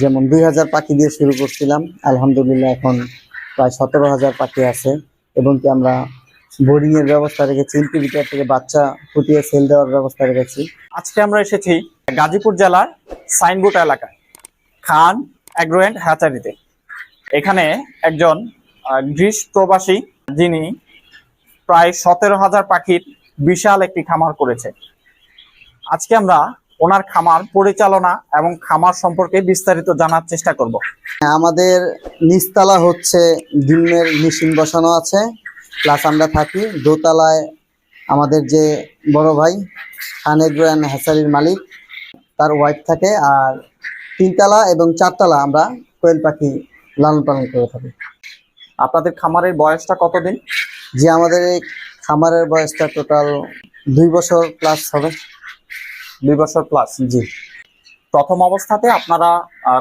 যেমন দুই হাজার পাখি দিয়ে শুরু করছিলাম, আলহামদুলিল্লাহ এখন প্রায় সতেরো হাজার পাখি আছে। এবং কি আমরা বোর্ডিং এর ব্যবস্থা রেখেছি ইনকিউবেটর থেকে বাচ্চা ফুটিয়ে সেল দেওয়ার ব্যবস্থা রেখেছি। আজকে আমরা এসেছি গাজীপুর জেলার সাইনবোর্ড এলাকায়, খান অ্যাগ্রোয়েন্ট হ্যাচারিতে এখানে একজন গ্রিস প্রবাসী, যিনি প্রায় সতেরো হাজার পাখির বিশাল একটি খামার করেছে। আজকে আমরা ওনার খামার পরিচালনা এবং খামার সম্পর্কে বিস্তারিত জানার চেষ্টা করব। আমাদের নিচতলা হচ্ছে ডিমের মেশিন বসানো আছে প্লাস আমরা থাকি দোতলায় আমাদের যে বড় ভাই খান এগ্রো অ্যান্ড হ্যাচারির মালিক তার ওয়াইফ থাকে আর তিনতলা এবং চারতলা আমরা কোয়েল পাখি লালন পালন করে থাকি। আপনাদের খামারের বয়সটা কতদিন? যে আমাদের এই খামারের বয়সটা টোটাল দুই বছর প্লাস হবে। দুই বছর প্লাস জি। প্রথম অবস্থাতে আপনারা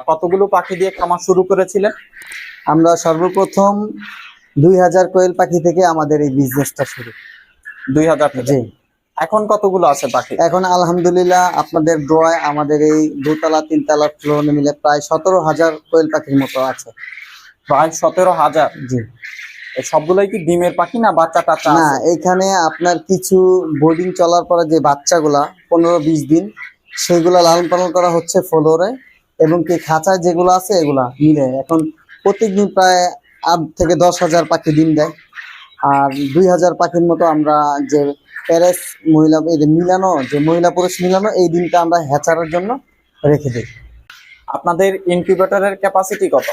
কতগুলো পাখি দিয়ে খামার শুরু করেছিলেন? আমরা সর্বপ্রথম দুই হাজার কোয়েল পাখি থেকে আমাদের এই বিজনেসটা শুরু। দুই হাজার জি। এখন কতগুলো আছে পাখি? এখন আলহামদুলিল্লাহ আপনাদের ড্রয় আমাদের এই দুতলা তিনতলা ফ্লোর মিলে প্রায় সতেরো হাজার কোয়েল পাখির মতো আছে। প্রায় সতেরো হাজার? জি। সবগুলোই কি ডিমের পাখি না বাচ্চা টাচ্চা না? এখানে আপনার কিছু বোর্ডিং চলার পরে যে বাচ্চাগুলা পনেরো বিশ দিন সেগুলা লালন পালন করা হচ্ছে ফ্লোরে এবং কি খাঁচায় যেগুলো আছে এগুলা মিলে। এখন প্রত্যেকদিন প্রায় আট থেকে দশ হাজার পাখি ডিম দেয়। আর দুই হাজার পাখির মতো আমরা যে প্যারেস মহিলা মিলানো যে মহিলা পুরুষ মিলানো এই দিনটা আমরা হ্যাচারের জন্য রেখে দিই। আপনাদের ইনকিউবেটরের ক্যাপাসিটি কত?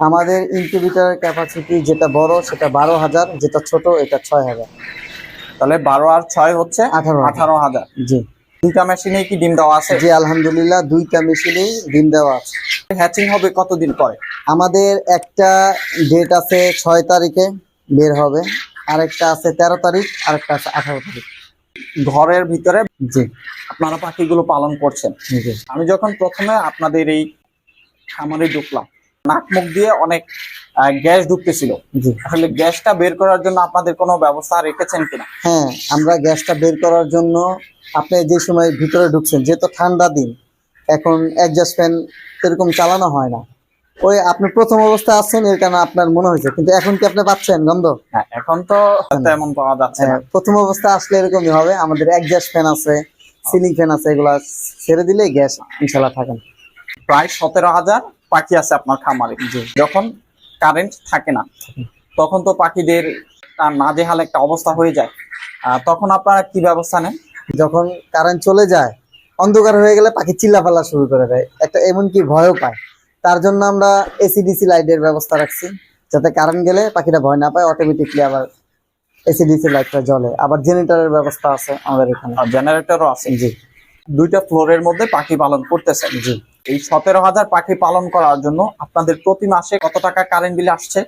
আমাদের ইনকিউবেটরের ক্যাপাসিটি যেটা বড় সেটা বারো হাজার যেটা ছোট এটা ছয় হাজার। তাহলে বারো আর ছয় হচ্ছে আঠারো আঠারো হাজার। জি। দুইটা মেশিনে কি ডিম দেওয়া আছে? জি আলহামদুলিল্লাহ দুইটা মেশিনেই ডিম দেওয়া আছে। হ্যাচিং হবে কতদিন পরে? আমাদের একটা ডেট আছে ছয় তারিখে বের হবে আরেকটা আছে তেরো তারিখ আরেকটা আছে আঠারো তারিখ। ঘরের ভিতরে জি। আপনারা পাখিগুলো পালন করছেন। জি। আমি যখন প্রথমে আপনাদের এই খামারে ঢুকলাম নাক মুখ দিয়ে অনেক গ্যাস ঢুকতেছিল। জি। আসলে গ্যাসটা বের করার জন্য আপনাদের কোনো ব্যবস্থা রেখেছেন কিনা? হ্যাঁ আমরা গ্যাসটা বের করার জন্য আপনি যে সময় ভিতরে ঢুকছেন যেহেতু ঠান্ডা দিন এখন অ্যাডজাস্ট ফ্যান এরকম চালানো হয় না। ওই আপনি প্রথম অবস্থায় আছেন এর কারণে আপনার মনে হয়েছে। কিন্তু এখন কি আপনি পাচ্ছেন গন্ধ? হ্যাঁ এখন তো তেমন পাওয়া যাচ্ছে না। হ্যাঁ, প্রথম অবস্থা আসলে এরকমই হবে। আমাদের অ্যাডজাস্ট ফ্যান আছে সিলিং ফ্যান আছে এগুলা ছেড়ে দিলে গ্যাস ইনশাল্লাহ থাকেন প্রায় সতেরো হাজার পাখি আছে আপনার খামারে। যখন কারেন্ট থাকে না তখন তো পাখিদের নাজেহাল একটা অবস্থা হয়ে যায়। তখন আপনারা কি ব্যবস্থা নেন? যখন কারেন্ট চলে যায় অন্ধকার হয়ে গেলে পাখি চিল্লা ফাল্লা শুরু করে দেয়। একটা এমনকি ভয়ও পায়। তার জন্য আমরা এসিডিসি লাইটের ব্যবস্থা রাখছি যাতে কারেন্ট গেলে পাখিটা ভয় না পায় অটোমেটিকলি আবার এসিডিসি লাইটটা জ্বলে। আবার জেনারেটরের ব্যবস্থা আছে আমাদের এখানে। আর জেনারেটরও আছে। জি। দুইটা ফ্লোরের মধ্যে পাখি পালন করতেছেন জি। এই সতেরো হাজার পাখি পালন করার জন্য আপনাদের প্রতি মাসে কত টাকা কারেন্ট বিল আসছে?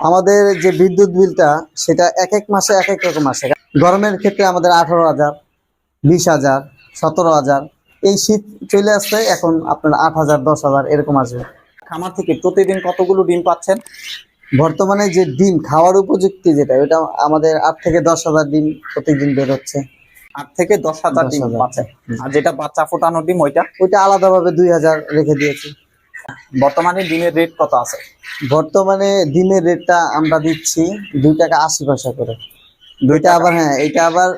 আমাদের যে বিদ্যুৎ বিলটা সেটা এক এক মাসে এক এক রকম আসে। গরমের ক্ষেত্রে আমাদের আঠারো হাজার বিশ হাজার সতেরো হাজার। এই শীত চলে আসছে এখন আপনার আট হাজার দশ হাজার এরকম আসবে। খামার থেকে প্রতিদিন কতগুলো ডিম পাচ্ছেন? বর্তমানে যে ডিম খাওয়ার উপযুক্তি যেটা ওটা আমাদের আট থেকে দশ হাজার ডিম প্রতিদিন বের হচ্ছে। আট থেকে দশ হাজার ডিম 10,000 পাচ্ছেন। আর যেটা বাচ্চা ফোটানো ডিম ওইটা? ওইটা আলাদাভাবে দুই হাজার রেখে দিয়েছি। বর্তমানে ডিমের রেট কত আছে? বর্তমানে ডিমের রেটটা আমরা দিচ্ছি দুই টাকা আশি পয়সা করে। দুইটা আবার হ্যাঁ এটা আবার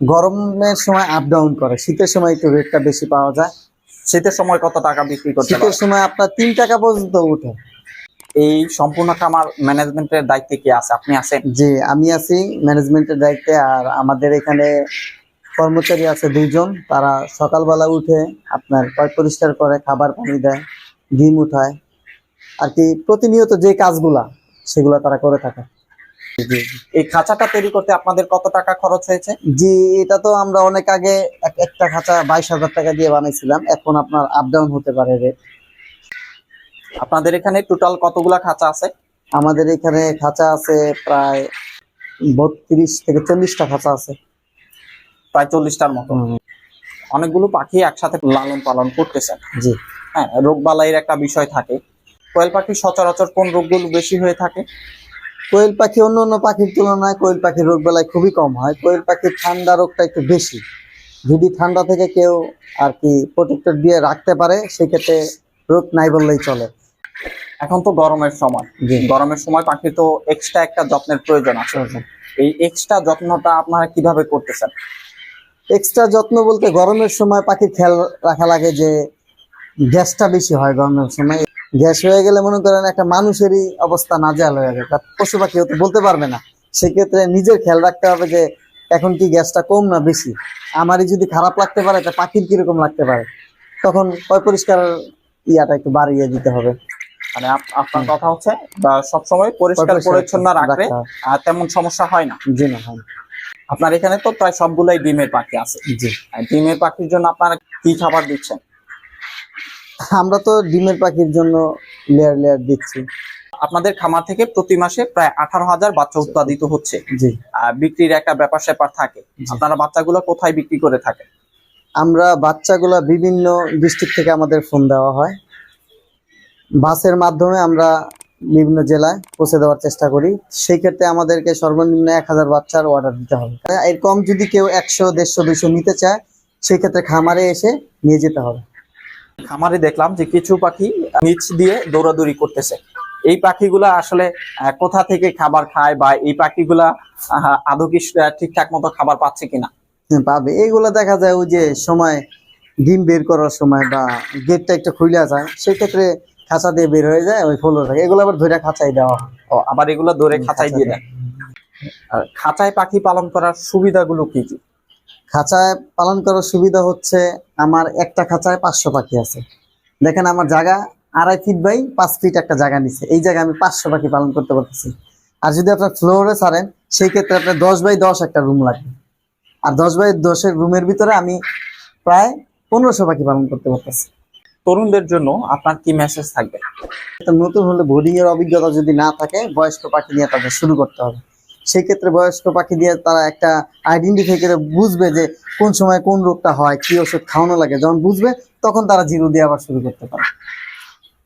গরমের সময় আপ ডাউন করে। শীতের সময় একটু রেটটা বেশি পাওয়া যায়। শীতের সময় কত টাকা বিক্রি করতে শীতের সময় আপনার তিন টাকা পর্যন্ত উঠে এই সম্পূর্ণ খামার ম্যানেজমেন্টের দায়িত্বে কি আছে? আপনি আছেন? জি আমি আছি ম্যানেজমেন্টের দায়িত্বে আর আমাদের এখানে কর্মচারী আছে দুইজন। তারা সকালবেলা উঠে আপনার পয় পরিষ্কার করে খাবার পানি দেয় ডিম উঠায়। আর কি প্রতিনিয়ত যে কাজগুলা সেগুলা তারা করে থাকে। এই খাঁচাটা তৈরি করতে আপনাদের কত টাকা খরচ হয়েছে? জি এটা তো আমরা অনেক আগে এক- একটা খাঁচা বাইশ হাজার টাকা দিয়ে বানাইছিলাম। এখন আপনার আপ ডাউন হতে পারে রেট আপনাদের এখানে টোটাল কতগুলা খাঁচা আছে? আমাদের এখানে খাঁচা আছে প্রায় বত্রিশ থেকে চল্লিশটা খাঁচা আছে। প্রায় চল্লিশটার মতো। অনেকগুলো পাখি একসাথে লালন পালন করতেছেন জি। হ্যাঁ রোগ বালাইয়ের একটা বিষয় থাকে। কোয়েল পাখি সচরাচর কোন রোগগুলো বেশি হয়ে থাকে? কোয়েল পাখি অন্য অন্য পাখির তুলনায় কোয়েল পাখির রোগ বেলায় খুবই কম হয়। কোয়েল পাখির ঠান্ডা রোগটা একটু বেশি। যদি ঠান্ডা থেকে কেউ আর কি প্রোটেক্টর দিয়ে রাখতে পারে সেক্ষেত্রে রোগ নাই বললেই চলে। এখন তো গরমের সময়। গরমের সময় পাখি তো এক্সট্রা একটা যত্নের প্রয়োজন আছে। এই এক্সট্রা যত্নটা আপনারা কীভাবে করতেছেন? এক্সট্রা যত্ন বলতে গরমের সময় পাখির খেয়াল রাখা লাগে যে গ্যাসটা বেশি হয় গরমের সময়। গ্যাস হয়ে গেলে মনে করেন একটা মানুষেরই অবস্থা নাজেহাল হয়ে যাবে। তা পশু পাখি হতে বলতে পারবে না। সেক্ষেত্রে নিজের খেয়াল রাখতে হবে যে এখন কি গ্যাসটা কম না বেশি? আমারই যদি খারাপ লাগতে পারে তা পাখির কীরকম লাগতে পারে? তখন পয় পরিষ্কার ইয়াটা একটু বাড়িয়ে দিতে হবে। মানে আপ- আপনার কথা হচ্ছে বা সবসময় পরিষ্কার পরিচ্ছন্ন রাখলে। আহ, তেমন সমস্যা হয় না। জি না হয় আপনার এখানে তো প্রায় সবগুলাই ডিমের পাখি আছে। জি। ডিমের পাখির জন্য আপনারা কি খাবার দিচ্ছেন? আমরা তো ডিমের পাখির জন্য লেয়ার লেয়ার দিচ্ছি। আপনাদের খামার থেকে প্রতি মাসে প্রায় আঠারো হাজার বাচ্চা উৎপাদিত হচ্ছে। বিক্রির একটা ব্যাপার স্যাপার থাকে। আপনারা বাচ্চাগুলো কোথায় বিক্রি করে থাকেন? আমরা বাচ্চাগুলা বিভিন্ন ডিস্ট্রিক্ট থেকে আমাদের ফোন দেওয়া হয়। বাসের মাধ্যমে আমরা বিভিন্ন জেলায় পৌঁছে দেওয়ার চেষ্টা করি। সেই ক্ষেত্রে আমাদেরকে সর্বনিম্ন এক হাজার বাচ্চার অর্ডার দিতে হবে। এর কম যদি কেউ একশো দেড়শো দুইশো নিতে চায় সেই ক্ষেত্রে খামারে এসে নিয়ে যেতে হবে। খামারে দেখলাম যে কিছু পাখি নিচ দিয়ে দৌড়াদৌড়ি করতেছে। এই পাখিগুলা আসলে কোথা থেকে খাবার খায় বা এই পাখিগুলা আদৌ কি ঠিকঠাক মতো খাবার পাচ্ছে কিনা? হ্যাঁ, পাবে। এইগুলো দেখা যায় ওই যে সময় ডিম বের করার সময় বা গেটটা একটু খুলে যায় সেই ক্ষেত্রে খাঁচা দিয়ে বের হয়ে যায় ওই ফলো থাকে। এগুলো আবার ধরে খাঁচাই দেওয়া ও আবার এগুলো ধরে খাঁচাই দিয়ে। দেয়। আর খাঁচায় পাখি পালন করার সুবিধাগুলো কি কি? খাঁচায় পালন করার সুবিধা হচ্ছে আমার একটা খাঁচায় পাঁচশো পাখি আছে। দেখেন আমার জায়গা আড়াই ফিট বাই পাঁচ ফিট একটা জায়গা নিছে এই জায়গায় আমি পাঁচশো পাখি পালন করতে পারতেছি। আর যদি আপনার ফ্লোরে ছাড়েন সেই ক্ষেত্রে আপনার দশ বাই দশ একটা রুম লাগবে। আর দশ বাই দশের রুমের ভিতরে আমি প্রায় পনেরোশো পাখি পালন করতে পারতেছি। তরুণদের জন্য আপনার কি মেসেজ থাকবে? নতুন হলে বোর্ডিং এর অভিজ্ঞতা যদি না থাকে বয়স্ক পাখি নিয়ে তাদের শুরু করতে হবে। সেই ক্ষেত্রে বয়স্ক পাখি দিয়ে তারা একটা আইডেন্টিফাই করে বুঝবে যে কোন সময় কোন রোগটা হয় কি ওষুধ খাওয়ানো লাগে। যখন বুঝবে তখন তারা জিরো দিয়ে আবার শুরু করতে পারে।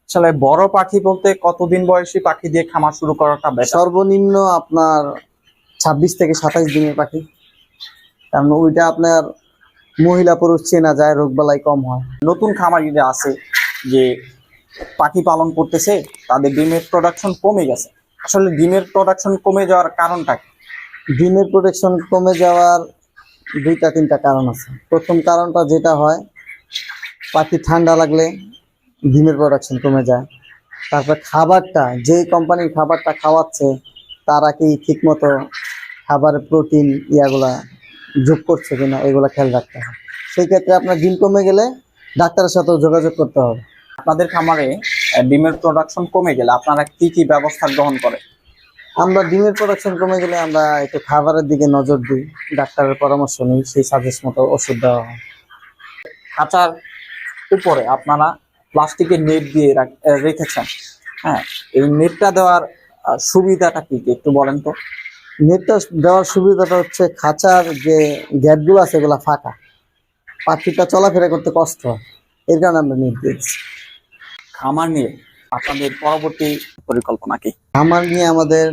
আসলে বড় পাখি বলতে কতদিন বয়সী পাখি দিয়ে খামার শুরু করাটা সর্বনিম্ন আপনার ছাব্বিশ থেকে সাতাইশ দিনের পাখি। কারণ ওইটা আপনার মহিলা পুরুষ চেনা যায় রোগবালাই কম হয়। নতুন খামারিরা আছে যে পাখি পালন করতেছে তাদের ডিমের প্রোডাকশন কমে গেছে। আসলে ডিমের প্রোডাকশন কমে যাওয়ার কারণটা কি? ডিমের প্রোটেকশন কমে যাওয়ার দুইটা, তিনটা কারণ আছে। প্রথম কারণটা যেটা হয়, পাখি ঠান্ডা লাগলে ডিমের প্রোডাকশন কমে যায়। তারপর খাবারটা যে কোম্পানির খাবারটা খাওয়াচ্ছে, তারা কি ঠিকমতো খাবারের প্রোটিন ইয়াগুলা যোগ করছে কিনা, এগুলা খেয়াল রাখতে হবে। সেই ক্ষেত্রে আপনার ডিম কমে গেলে ডাক্তারের সাথেও যোগাযোগ করতে হবে। আপনাদের খামারে ডিমের প্রোডাকশন কমে গেলে আপনারা কি কি ব্যবস্থা গ্রহণ করে আমরা ডিমের প্রোডাকশন কমে গেলে আমরা একটু খাবারের দিকে নজর দিই ডাক্তারের পরামর্শ নিই সেই সাজেস্ট মতো ওষুধ দেওয়া হয়। খাঁচার উপরে আপনারা প্লাস্টিকের নেট দিয়ে রাখ- রেখেছেন। হ্যাঁ এই নেটটা দেওয়ার সুবিধাটা কি একটু বলেন তো? নেটটা দেওয়ার সুবিধাটা হচ্ছে খাঁচার যে গ্যাটগুলো আছে এগুলো ফাঁকা। পাখিটা চলাফেরা করতে কষ্ট হয়। এর কারণে আমরা নেট দিয়েছি। খামার নিয়ে আপনাদের পরবর্তী পরিকল্পনা কি? খামার নিয়ে আমাদের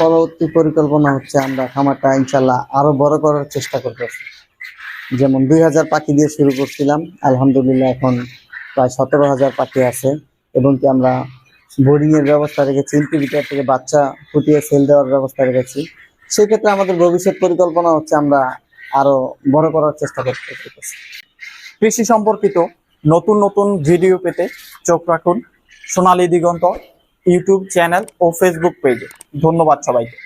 পরবর্তী পরিকল্পনা হচ্ছে আমরা খামারটা ইনশাল্লাহ আরও বড় করার চেষ্টা করতেছি। যেমন দুই হাজার পাখি দিয়ে শুরু করছিলাম আলহামদুলিল্লাহ এখন প্রায় সতেরো হাজার পাখি আছে এবং কি আমরা বোর্ডিং এর ব্যবস্থা রেখেছি ইনকিউবেটর থেকে বাচ্চা ফুটিয়ে সেল দেওয়ার ব্যবস্থা রেখেছি। সেই ক্ষেত্রে আমাদের ভবিষ্যৎ পরিকল্পনা হচ্ছে আমরা আরও বড় করার চেষ্টা করতে কৃষি সম্পর্কিত নতুন নতুন ভিডিও পেতে চোখ রাখুন। সোনালী দিগন্ত, ইউটিউব চ্যানেল ও ফেসবুক পেজে ধন্যবাদ সবাইকে।